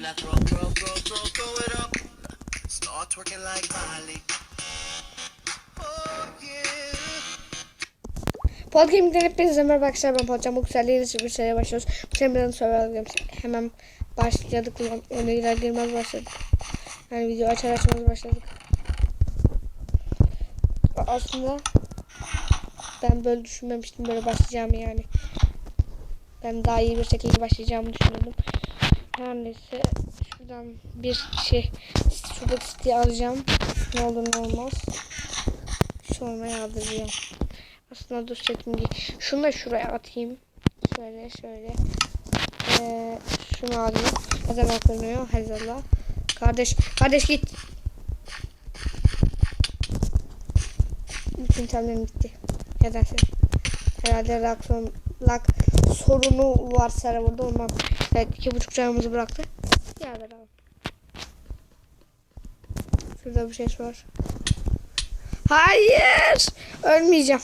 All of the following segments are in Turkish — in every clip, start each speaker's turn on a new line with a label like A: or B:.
A: when I throw, throw, throw, throw, throw it up. Start twerking like Miley. Oh yeah.
B: Podcast'imden hepinize merhaba arkadaşlar ben Poğaçam bu güzel yeni bir seriye başlıyoruz. Seriden sonra hemen başladık ulan öne girer girmez başladık. Yani video açar açmaz başladık. Aslında ben böyle düşünmemiştim böyle başlayacağımı yani. Ben daha iyi bir şekilde başlayacağımı düşünüyordum. Her neyse şuradan bir şey şuradaki siteyi alacağım. Ne olur ne olmaz. Sonra yazdıracağım. Aslında dur setimi Şunu da şuraya atayım. Şöyle şöyle. Ee, şunu alayım. Neden akılmıyor? Hazırla. Kardeş, kardeş git. Bütün temlerim gitti. Nedense. Herhalde lag, lag sorunu var serverda ondan. Evet iki buçuk canımızı bıraktı. Ya beraber. Şurada bir şey var. Hayır. Ölmeyeceğim.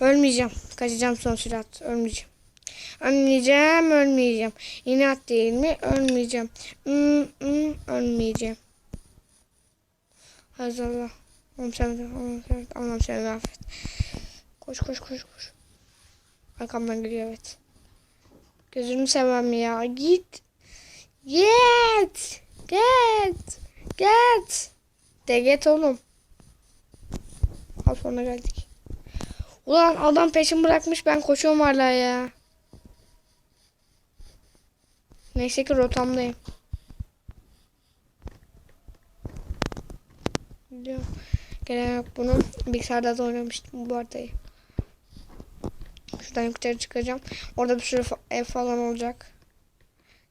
B: Ölmeyeceğim. Kaçacağım son sürat. Ölmeyeceğim. Ölmeyeceğim, ölmeyeceğim. İnat değil mi? Ölmeyeceğim. Hmm, hmm, ölmeyeceğim. Hazırla. Allah'ım sen, Allah'ım sen affet. Koş, koş, koş, koş. Arkamdan geliyor evet. Gözünü sevmem ya. Git. Git. Git. Git. De git oğlum. Al sonra geldik. Ulan adam peşimi bırakmış ben koşuyorum hala ya. Neyse ki rotamdayım. Biliyorum. Gelen yok bunu. Bilgisayarda da oynamıştım bu haritayı. Şuradan yukarı çıkacağım. Orada bir sürü ev falan olacak.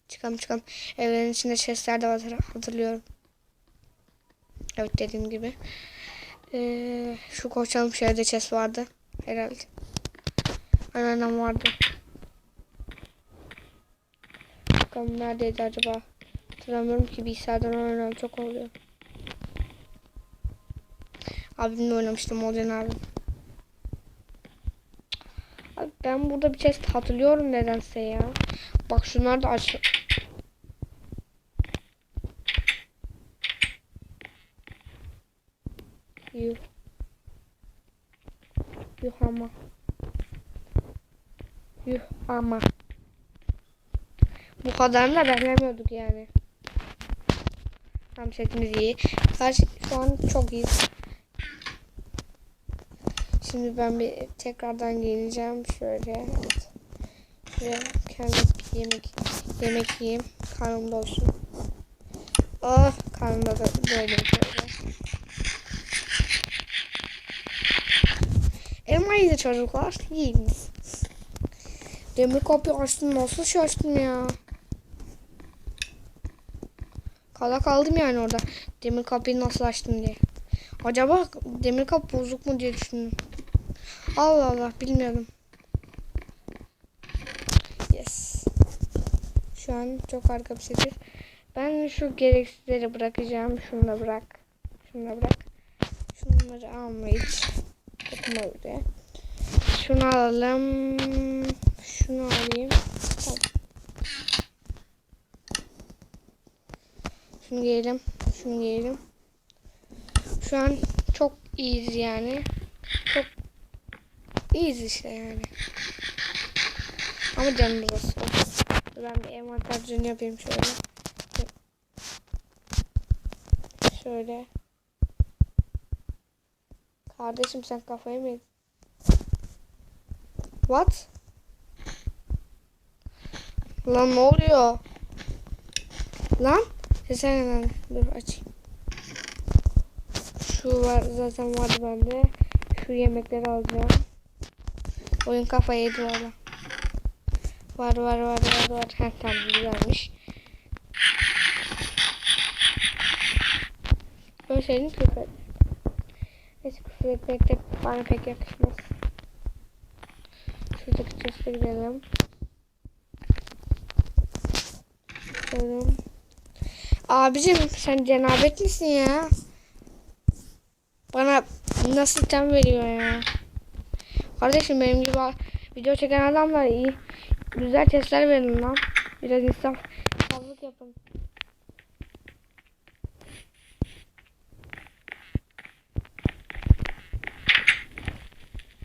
B: Çıkalım çıkalım. Evlerin içinde chestler de var hatırlıyorum. Evet dediğim gibi. Ee, şu koşalım şehirde chest vardı. Herhalde. Aynen vardı. Bakalım neredeydi acaba? Hatırlamıyorum ki bilgisayardan oynanan çok oluyor. Abimle oynamıştım Olcan abim. Ben burada bir chest hatırlıyorum nedense ya. Bak şunlar da aç. Yuh. Yuh ama. Yuh ama. Bu kadarını da beklemiyorduk yani. Tam setimiz iyi. Kaç şu an çok iyi. Şimdi ben bir tekrardan giyineceğim. Şöyle. Evet. Şöyle kendi yemek yemek yiyeyim. Karnım doysun. Oh karnımda da doydum şöyle. Elma yedi çocuklar. Yiyiniz. Demir kapıyı açtım. Nasıl şaştım ya. Kala kaldım yani orada. Demir kapıyı nasıl açtım diye. Acaba demir kapı bozuk mu diye düşündüm. Allah Allah bilmiyorum. Yes. Şu an çok harika bir şeydir. Ben şu gereksizleri bırakacağım. Şunu da bırak. Şunu da bırak. Şunları alma hiç. Şunu alalım. Şunu alayım. Tamam. Şunu giyelim. Şunu giyelim. Şu an çok iyiyiz yani. İyiyiz işte yani. Ama canımız az. Ben bir envantercini yapayım şöyle. Şöyle. Kardeşim sen kafayı mı yedin? What? Lan ne oluyor? Lan? Sen lan. Dur açayım. Şu var zaten vardı bende. Şu yemekleri alacağım. Oyun kafayı yedi valla. Var var var var var. Ha tamam güzelmiş. Ölseydin küfür. Neyse küfür etmek de bana pek yakışmaz. Şuradaki chest'e gidelim. Bakalım. Abicim sen cenabet misin ya? Bana nasıl tem veriyor ya? Kardeşim benim gibi video çeken adamlar iyi. Güzel testler verin lan. Biraz insan fazlalık yapın.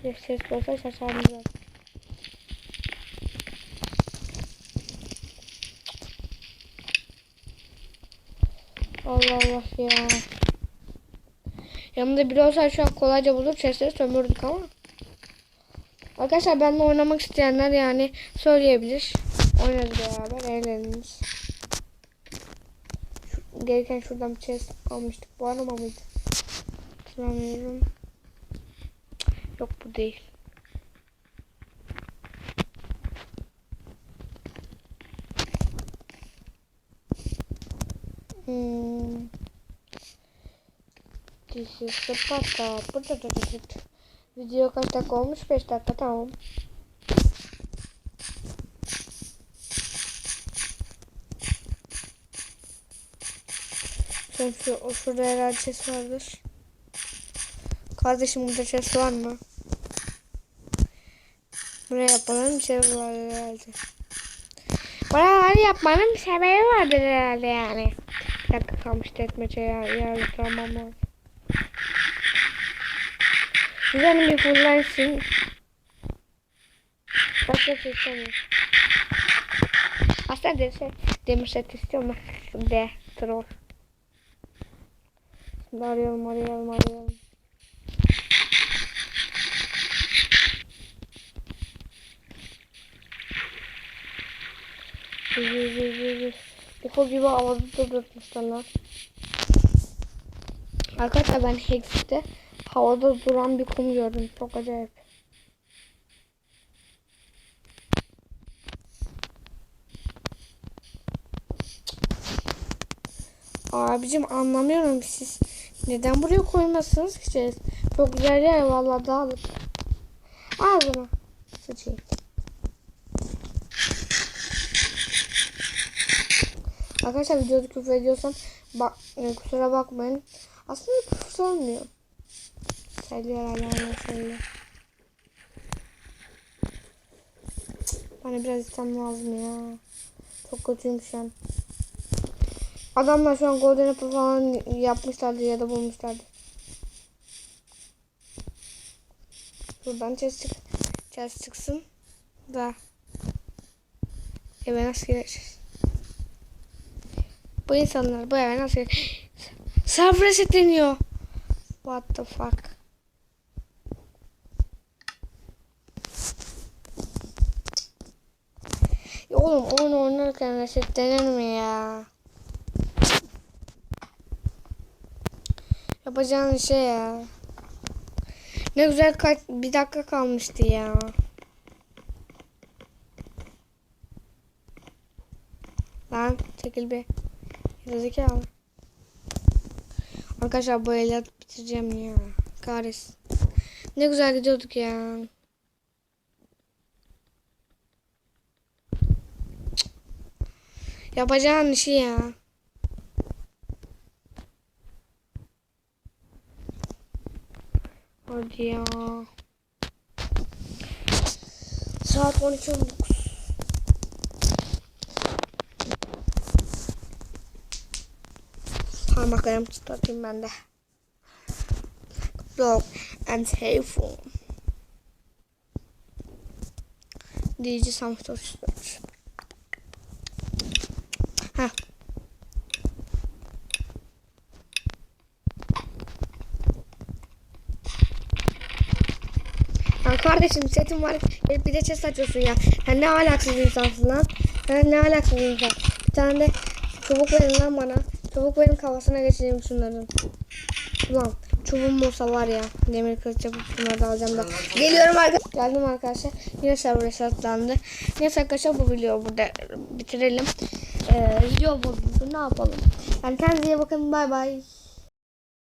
B: Bir ses olsa şaşarmıyorum. Allah Allah ya. Yanında biri olsa şu an kolayca bulur çeşitleri sömürdük ama. Arkadaşlar benimle oynamak isteyenler yani söyleyebilir. Oynarız beraber eğleniriz. Gelirken şuradan bir chest almıştık. Bu arama mıydı? Hatırlamıyorum. Yok bu değil. Hmm. This is the pata. Video kaç dakika olmuş? 5 dakika tamam. Sen şu, şurada herhalde ses vardır. Kardeşim burada ses var mı? Buraya yapmanın bir sebebi var herhalde. Buraları yapmanın bir sebebi vardır herhalde yani. Bir dakika kalmış etmece ya. Yardıramam lazım. Güzel bir fullensin. Başka şey istemiyorum. Aslında demir set, demir set istiyorum. De, troll. Şimdi arayalım, arayalım, arayalım. Deko gibi havada durdurmuşlar lan. Arkadaşlar ben Hex'te havada duran bir kum gördüm. Çok acayip. Abicim anlamıyorum siz neden buraya koymazsınız ki siz? Çok güzel yer vallahi dağılık. Ağzıma sıçayım. Arkadaşlar videoda küfür ediyorsam bak, e, kusura bakmayın. Aslında küfür olmuyor. Söylüyor hala söylüyor. Bana biraz istem lazım ya. Çok kötüyüm şu an. Adamlar şu an golden apple falan yapmışlardı ya da bulmuşlardı. Buradan chest çık. Chest çıksın. Da. Eve nasıl gireceğiz? Bu insanlar bu eve nasıl Server resetleniyor. What the fuck? Ya oğlum oyun oynarken resetlenir mi ya? Yapacağın şey ya. Ne güzel kaç bir dakika kalmıştı ya. Lan çekil bir. Gerizekalı. Arkadaşlar bu eli bitireceğim ya. Kahretsin. Ne güzel gidiyorduk ya. Yapacağın işi ya. Hadi ya. Saat 12 oldu. Parmaklarımı tutatayım ben de. Dog and telephone. DJ Samsung 34. Ha. Ya kardeşim setim var. Gelip bir de chest açıyorsun ya. Sen ne alaksız insansın lan. Sen ne alaksız insan. Bir tane de çubuk verin lan bana. Çubuk verin kafasına geçireyim şunların. Ulan çubuğum olsa var ya. Demir kılıç yapıp şunları da alacağım da. Geliyorum arkadaşlar. Geldim arkadaşlar. Yine server resetlandı. Neyse arkadaşlar bu videoyu burada bitirelim. Ee, video bozuldu. Ne yapalım? Yani kendinize bakın. Bay bay.